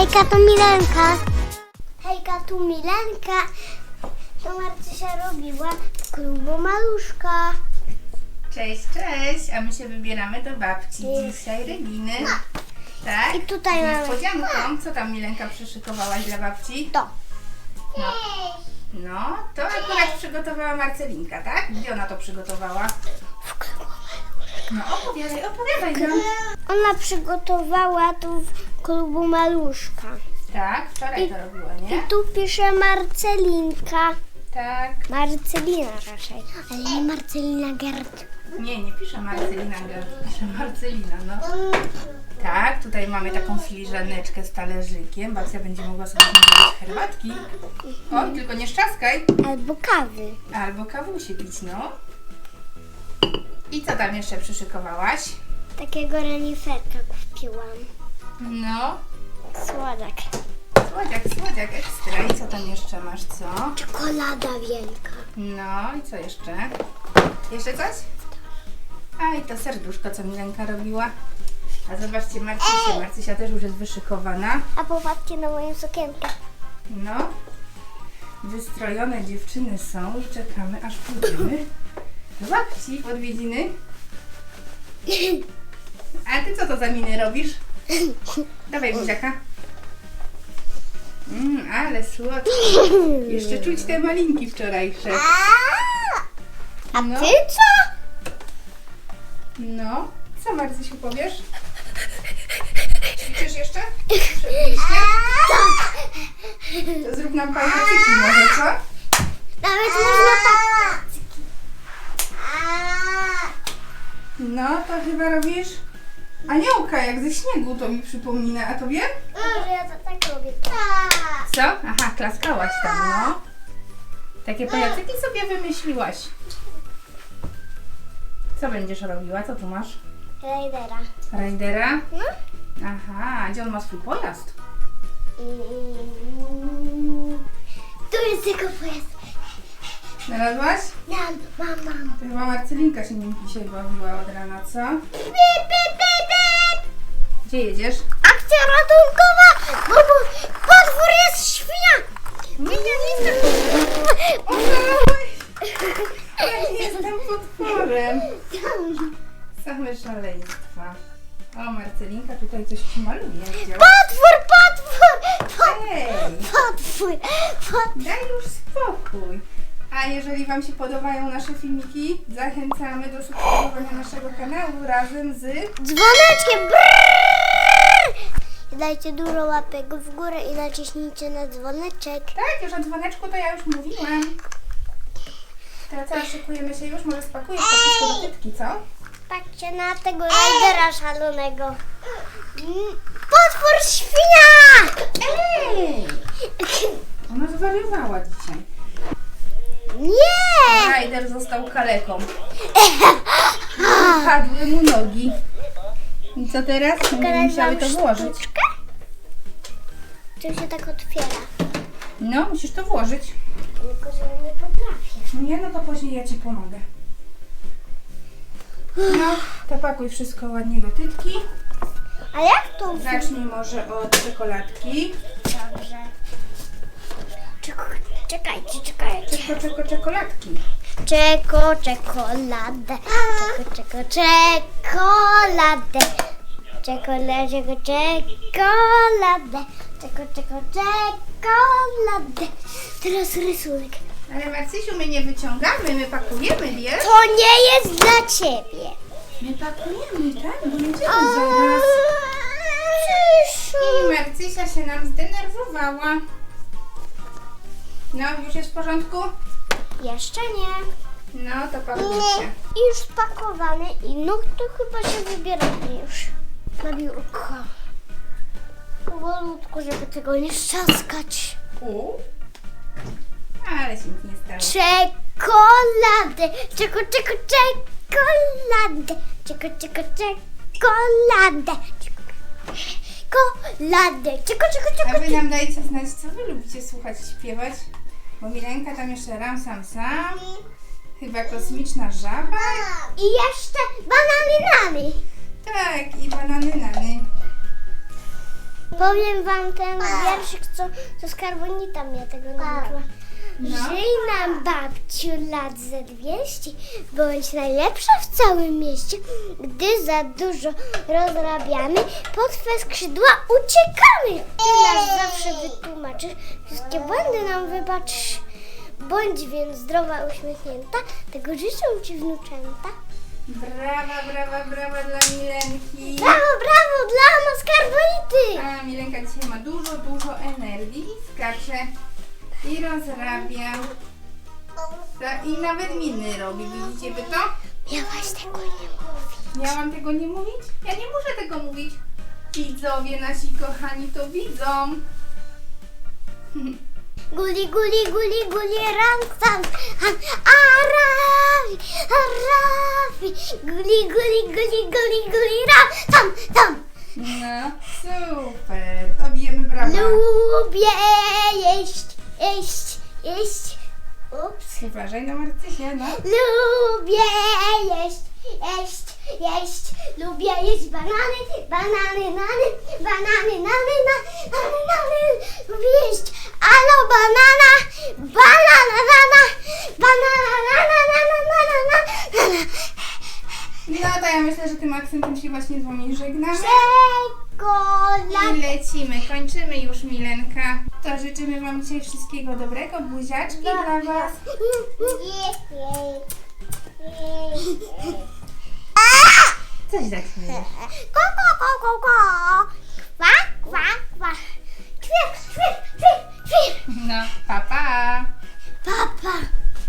Hejka, to Milenka. Hejka, tu Milenka. To Marcysia robiła klubu maluszka. Cześć, cześć! A my się wybieramy do babci dzisiaj, Reginy. Tak? I tutaj Z mamy- niespodzianką. Co tam Milenka przyszykowałaś dla babci? To. No. No, to akurat przygotowała Marcelinka, tak? Gdzie ona to przygotowała? No opowiadaj, opowiadaj nam. Ona przygotowała tu w klubu maluszka. Tak, wczoraj to robiła, I nie? tu pisze Marcelinka. Tak. Marcelina raczej, ale nie Marcelina Gert. Nie, nie pisze Marcelina, Gerd, pisze Marcelina, no. Tak, tutaj mamy taką filiżaneczkę z talerzykiem. Babcia będzie mogła sobie zrobić herbatki. O, tylko nie szczaskaj. Albo kawy. Albo kawusie pić, no. I co tam jeszcze przyszykowałaś? Takiego reniferka kupiłam. No, Słodak. słodziak, słodziak, ekstra. I co tam jeszcze masz, co? Czekolada wielka. No, i co jeszcze? Jeszcze coś? A, i to serduszko, co Milenka robiła. A zobaczcie, Marcysia. Marcysia też już jest wyszykowana. A popatrzcie na moją sukienkę. No, wystrojone dziewczyny są i czekamy, aż pójdziemy do babci w odwiedziny. A ty co to za miny robisz? Dawaj buziaka. Mm, ale słodkie. Jeszcze czuć te malinki wczorajsze. A No. ty co? No, co Marcysiu powiesz? Ćwiczysz jeszcze? Przed wyjściem? To zrób nam pajacyki może, co? Nawet można tak. No, to chyba robisz aniołka, jak ze śniegu to mi przypomina, a tobie? Może ja to tak robię. Co? Aha, klaskałaś tam, no. Takie pajacyki sobie wymyśliłaś. Co będziesz robiła? Co tu masz? Rajdera. Rajdera? No. Aha, gdzie on ma swój pojazd? Mm. Tu jest tylko pojazd. Znalazłaś? Mam, mam, mam. To chyba Marcelinka się nim dzisiaj bawiła od rana, co? Pip, pip, pip, pip. Gdzie jedziesz? Akcja ratunkowa! Bo bo potwór jest świnia! Nie, nie, Ja jestem potworem. Same szaleństwa. O, Marcelinka tutaj coś ci maluje. Widziałaś? Potwór, potwór! Potwór, Ej, potwór, potwór. daj już spokój. A jeżeli Wam się podobają nasze filmiki, zachęcamy do subskrybowania naszego kanału razem z... Dzwoneczkiem! Brrr! Dajcie dużo łapek w górę i naciśnijcie na dzwoneczek. Tak, już o dzwoneczku to ja już mówiłam. Teraz szykujemy się już? Może spakujesz to wszystko do tytki, co? Patrzcie na tego rajdera szalonego. Mm, Potwór świnia! Ej! Ona zwariowała dzisiaj. Nie! Ryder został kaleką. Padły mu nogi. I co teraz? Będziemy musiały to włożyć. Sztuczkę? To się tak otwiera. No, musisz to włożyć. Tylko, że nie potrafię. Nie, no to później ja Ci pomogę. No, to pakuj wszystko ładnie do tytki. A jak to? Zacznij może od czekoladki. Dobrze. Czeko, czekajcie, czekajcie. Czeko, czeko, czekoladki. Czeko, czekoladę. Czeko, czeko, czekoladę. Czekoladę, czeko, czekoladę. Czeko, czeko, czekoladę. Teraz rysunek. Ale Marcysiu, my nie wyciągamy, my pakujemy, wiesz? To nie jest dla ciebie. My pakujemy, tak? Bo jedziemy zaraz. I Marcysia się nam zdenerwowała. No, już jest w porządku? Jeszcze nie. No, to Nie. pakujcie. I już spakowane i no to chyba się wybieramy już na biurko. Powolutku, żeby tego nie szczaskać. U. Ale się nic nie stało. Czekoladę! Czeko, czeko, czekoladę! Czeko, czeko, czekoladę! Czekoladę! Czeko, czeko, A czeko, wy nam dajcie znać, co wy lubicie słuchać, śpiewać. Bo Milenka tam jeszcze ram sam sam. Chyba kosmiczna żaba. I jeszcze bananami. Tak, i banany nany. Powiem wam ten wierszyk, co, co skarbonita mnie tego nauczyła. Żyj nam babciu lat ze 200, bądź najlepsza w całym mieście. Gdy za dużo rozrabiamy, pod twe skrzydła uciekamy. Ty nas zawsze wytłumaczysz, wszystkie błędy nam wybaczysz. Bądź więc zdrowa, uśmiechnięta, tego życzę ci wnuczęta. Brawa, brawa, brawa dla Milenki. Brawo, brawo, dla nas skarbonity! A Milenka dzisiaj ma dużo, dużo energii i skacze. I rozrabia. Ta- I nawet miny robi. Widzicie wy to? Miałaś tego nie mówić. Miałam tego nie mówić? Ja nie muszę tego mówić. Widzowie nasi kochani to widzą. Guli, guli, guli, guli, ram, a rafi, a rafi, guli, guli, guli, guli, guli, ram, tam, tam. No, super. To bijemy brawa. Lubię jeść, jeść, jeść. Ups. Uważaj na Marcysię, no. Lubię jeść, jeść, jeść. Lubię jeść banany, banany, nany, banany, nany, na- nany, nany. Lubię jeść alo banana, banana, nana, banana, nana, nana, nana, nana. No to ja myślę, że tym akcentem się właśnie z wami żegnamy. Czekolad. I lecimy, kończymy już Milenka. To życzymy Wam dzisiaj wszystkiego dobrego, buziaczki dla Was. Co się tak śmieje? Ko, ko, ko, ko, ko. Kwa, kwa, kwa. Kwik, kwik, kwik. No, pa, pa.